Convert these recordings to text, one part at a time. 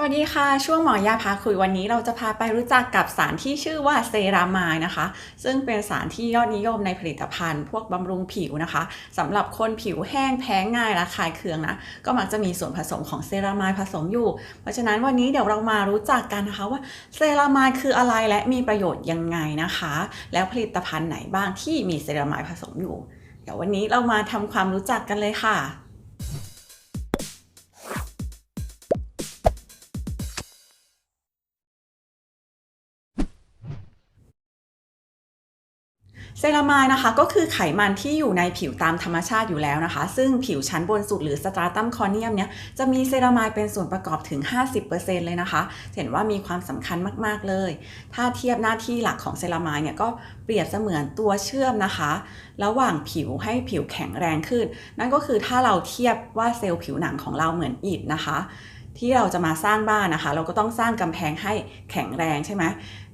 สวัสดีค่ะ ช่วงหมอยาพาคุยวันนี้เราจะพาไปรู้จักกับสารที่ชื่อว่าเซรามายนะคะ ซึ่งเป็นสารที่ยอดนิยมในผลิตภัณฑ์ พวกบำรุงผิวนะคะสำหรับคนผิวแห้งแพ้ง่ายและคลายเคืองนะ ก็มักจะมีส่วนผสมของเซรามายผสมอยู่ เพราะฉะนั้นวันนี้เดี๋ยวเรามารู้จักกันนะคะว่าเซรามายคืออะไรและมีประโยชน์ยังไงนะคะ แล้วผลิตภัณฑ์ไหนบ้างที่มีเซรามายผสมอยู่ เดี๋ยววันนี้เรามาทำความรู้จักกันเลยค่ะ เซรามายนะคะก็คือไขมันที่อยู่ในผิวตามธรรมชาติอยู่แล้วนะคะ ซึ่งผิวชั้นบนสุดหรือสตราตัมคอเนียมเนี่ยจะมีเซรามายเป็นส่วนประกอบถึง 50%เลยนะคะ เห็นว่ามีความสำคัญมากๆเลย ถ้าเทียบหน้าที่หลักของเซรามายเนี่ยก็เปรียบเสมือนตัวเชื่อมนะคะ ระหว่างผิวให้ผิวแข็งแรงขึ้น นั่นก็คือถ้าเราเทียบว่าเซลล์ผิวหนังของเราเหมือนอิฐนะคะที่เราจะมาสร้างบ้านนะคะ เราก็ต้องสร้างกำแพงให้แข็งแรงใช่ไหม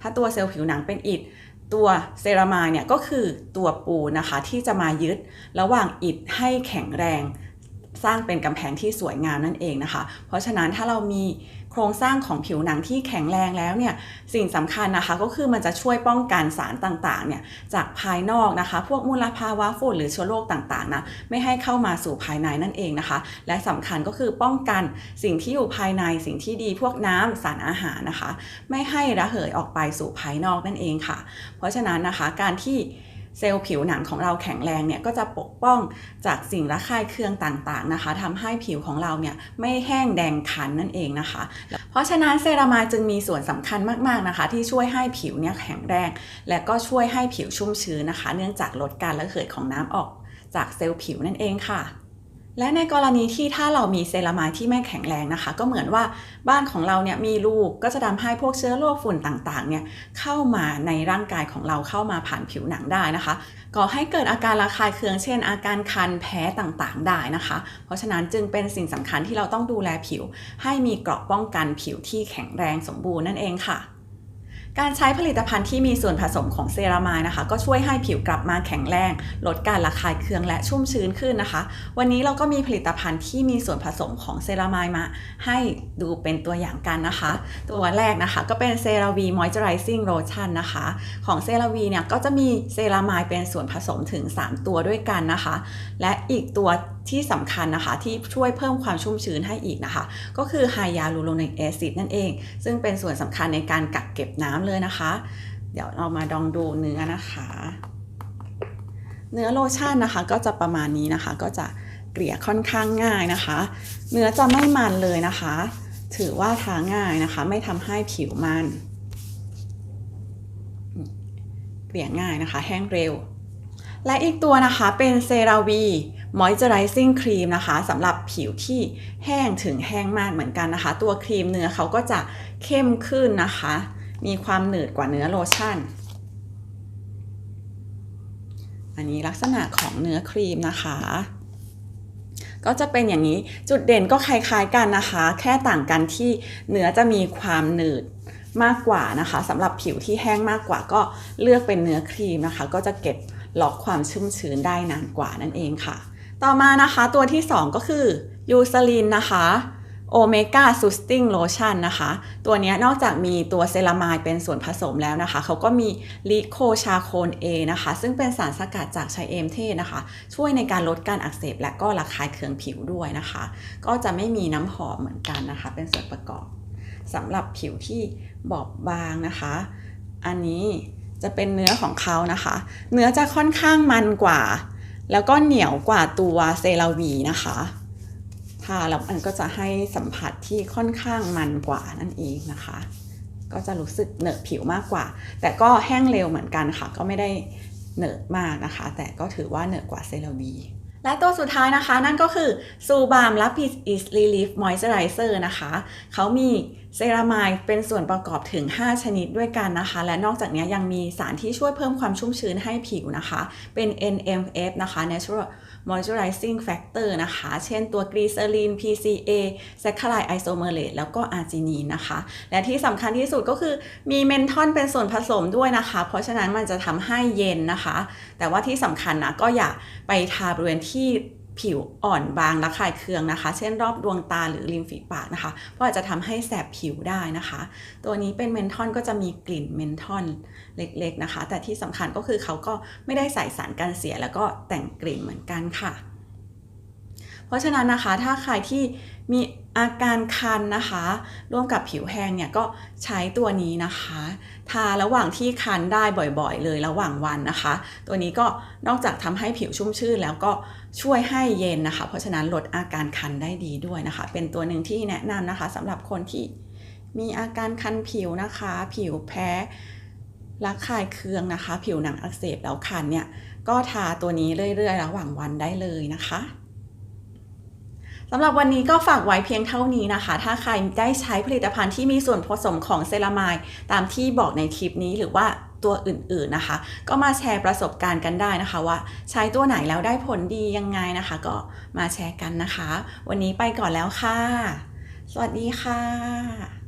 ถ้าตัวเซลล์ผิวหนังเป็นอิฐ ตัวเซรามายเนี่ยก็คือตัวปูนนะคะที่จะมายึดระหว่างอิฐให้แข็งแรง สร้างเป็นกำแพงที่สวยงามนั่นเองนะคะ เพราะฉะนั้นถ้าเรามี โครงสร้างของผิวหนังที่แข็งแรงแล้วเนี่ยสิ่งสำคัญนะคะก็คือมันจะช่วยป้องกันสารต่างๆเนี่ยจากภายนอกนะคะ พวกมลภาวะฝุ่นหรือเชื้อโรคต่างๆนะไม่ให้เข้ามาสู่ภายในนั่นเองนะคะ และสำคัญก็คือป้องกันสิ่งที่อยู่ภายในสิ่งที่ดีพวกน้ำสารอาหารนะคะ ไม่ให้ระเหยออกไปสู่ภายนอกนั่นเองค่ะ เพราะฉะนั้นนะคะการที่ เซลล์ผิวหนังของเราแข็งแรงเนี่ยก็จะปกป้องจากสิ่งระคายเคืองต่างๆนะคะทำให้ผิวของเราเนี่ยไม่แห้งแดงคันนั่นเองนะคะ เพราะฉะนั้นเซรามายจึงมีส่วนสำคัญมากๆนะคะ ที่ช่วยให้ผิวเนี่ยแข็งแรง และก็ช่วยให้ผิวชุ่มชื้นนะคะ เนื่องจากลดการระเหยของน้ำออกจากเซลล์ผิวนั่นเองค่ะ และในกรณีที่ถ้าเรามีเซรามายที่ไม่แข็งแรงนะคะ ก็เหมือนว่าบ้านของเราเนี่ยมีรูก็จะทำให้พวกเชื้อโรคฝุ่นต่างๆเนี่ยเข้ามาในร่างกายของเราเข้ามาผ่านผิวหนังได้นะคะก่อให้เกิดอาการระคายเคืองเช่น อาการคันแพ้ต่างๆได้นะคะ เพราะฉะนั้นจึงเป็นสิ่งสำคัญที่เราต้องดูแลผิว ให้มีเกราะป้องกันผิวที่แข็งแรงสมบูรณ์นั่นเองค่ะ การใช้ผลิตภัณฑ์ที่มีส่วนผสมของเซรามายนะคะ ก็ช่วยให้ผิวกลับมาแข็งแรง ลดการระคายเคืองและชุ่มชื้นขึ้นนะคะ วันนี้เราก็มีผลิตภัณฑ์ที่มีส่วนผสมของเซรามายมา ให้ดูเป็นตัวอย่างกันนะคะ ตัวแรกนะคะก็เป็นเซราวีมอยเจอไรซิ่งโลชั่นนะคะ ของเซราวีเนี่ยก็จะมีเซรามายเป็นส่วนผสมถึง 3 ตัวด้วยกันนะคะ และอีกตัว ที่สำคัญนะคะที่ช่วยเพิ่มความชุ่มชื้นให้อีกนะคะ ก็คือไฮยาลูโรนิกแอซิดนั่นเอง ซึ่งเป็นส่วนสำคัญในการกักเก็บน้ำเลยนะคะ เดี๋ยวเรามาดองดูเนื้อนะคะ เนื้อโลชั่นนะคะก็จะประมาณนี้นะคะ ก็จะเกลี่ยค่อนข้างง่ายนะคะ เนื้อจะไม่มันเลยนะคะ ถือว่าทาง่ายนะคะ ไม่ทำให้ผิวมันเกลี่ยง่ายนะคะ แห้งเร็ว และอีกตัวนะคะเป็นเซราวีมอยเจอไรซิ่งครีมนะคะสำหรับผิวที่แห้งถึงแห้งมากเหมือนกันนะคะ ตัวครีมเนื้อเขาก็จะเข้มขึ้นนะคะ มีความหนืดกว่าเนื้อโลชั่น อันนี้ลักษณะของเนื้อครีมนะคะ ก็จะเป็นอย่างนี้จุดเด่นก็คล้ายๆกันนะคะ แค่ต่างกันที่เนื้อจะมีความหนืดมากกว่านะคะสำหรับผิวที่แห้งมากกว่าก็เลือกเป็นเนื้อครีมนะคะ ก็จะเก็บ ล็อกความชุ่มชื้นได้นานกว่านั่นเองค่ะ ต่อมานะคะตัวที่ 2 ก็คือยูซาลินนะคะโอเมก้าซูสติ้งโลชั่นนะคะ ตัวนี้นอกจากมีตัวเซรามายเป็นส่วนผสมแล้วนะคะ เขาก็มีลิโคชาโคนเอนะคะ ซึ่งเป็นสารสกัดจากไชเอมเทศนะคะ ช่วยในการลดการอักเสบและก็ระคายเคืองผิวด้วยนะคะ ก็จะไม่มีน้ำหอมเหมือนกันนะคะ เป็นส่วนประกอบสำหรับผิวที่บอบบางนะคะ อันนี้ จะเป็นเนื้อของเขานะคะ เนื้อจะค่อนข้างมันกว่า แล้วก็เหนียวกว่าตัวเซราวีนะคะทาแล้วมันก็จะให้สัมผัสที่ค่อนข้างมันกว่านั่นเองนะคะ ก็จะรู้สึกเหนอะผิวมากกว่า แต่ก็แห้งเร็วเหมือนกันค่ะ ก็ไม่ได้เหนอะมากนะคะ แต่ก็ถือว่าเหนอะกว่าเซราวี และตัวสุดท้ายนะคะนั่นก็คือซูบามลัปิสอิสลีลิฟมอยเจอไรเซอร์นะคะ เขามีเซรามายเป็นส่วนประกอบถึง 5 ชนิดด้วยกันนะคะ และนอกจากนี้ยังมีสารที่ช่วยเพิ่มความชุ่มชื้นให้ผิวนะคะ เป็น NMF นะคะ Natural Moisturizing Factor นะคะ เช่นตัวกรีเซอรีน PCA แซคคาไลไอโซเมอเรตแล้วก็อาร์จินีนนะคะ และที่สำคัญที่สุดก็คือมีเมนทอนเป็นส่วนผสมด้วยนะคะ เพราะฉะนั้นมันจะทำให้เย็นนะคะ แต่ว่าที่สำคัญนะก็อย่าไปทาบริเวณที่ผิวอ่อนบางระคายเคืองนะคะ เช่นรอบดวงตาหรือริมฝีปากนะคะ เพราะอาจจะทำให้แสบผิวได้นะคะ ตัวนี้เป็นเมนทอนก็จะมีกลิ่นเมนทอนเล็กๆนะคะ แต่ที่สำคัญก็คือเขาก็ไม่ได้ใส่สารกันเสียแล้วก็แต่งกลิ่นเหมือนกันค่ะ เพราะฉะนั้นนะคะถ้าใครที่มีอาการคันนะคะ ร่วมกับผิวแห้งเนี่ยก็ใช้ตัวนี้นะคะ ทาระหว่างที่คันได้บ่อยๆ เลยระหว่างวันนะคะ ตัวนี้ก็นอกจากทำให้ผิวชุ่มชื่นแล้วก็ช่วยให้เย็นนะคะ เพราะฉะนั้นลดอาการคันได้ดีด้วยนะคะ เป็นตัวหนึ่งที่แนะนำนะคะสำหรับคนที่มีอาการคันผิวนะคะ ผิวแพ้ระคายเคืองนะคะ ผิวหนังอักเสบแล้วคันเนี่ยก็ทาตัวนี้เรื่อยๆ ระหว่างวันได้เลยนะคะำหรับวันนี้ก็ฝากไว้เพียงเท่านี้นะคะ ถ้าใครได้ใช้ผลิตภัณฑ์ที่มีส่วนผสมของเซรามายตามที่บอกในคลิปนี้หรือว่าตัวอื่นๆนะคะ ก็มาแชร์ประสบการณ์กันได้นะคะ ว่าใช้ตัวไหนแล้วได้ผลดียังไงนะคะ ก็มาแชร์กันนะคะ วันนี้ไปก่อนแล้วค่ะ สวัสดีค่ะ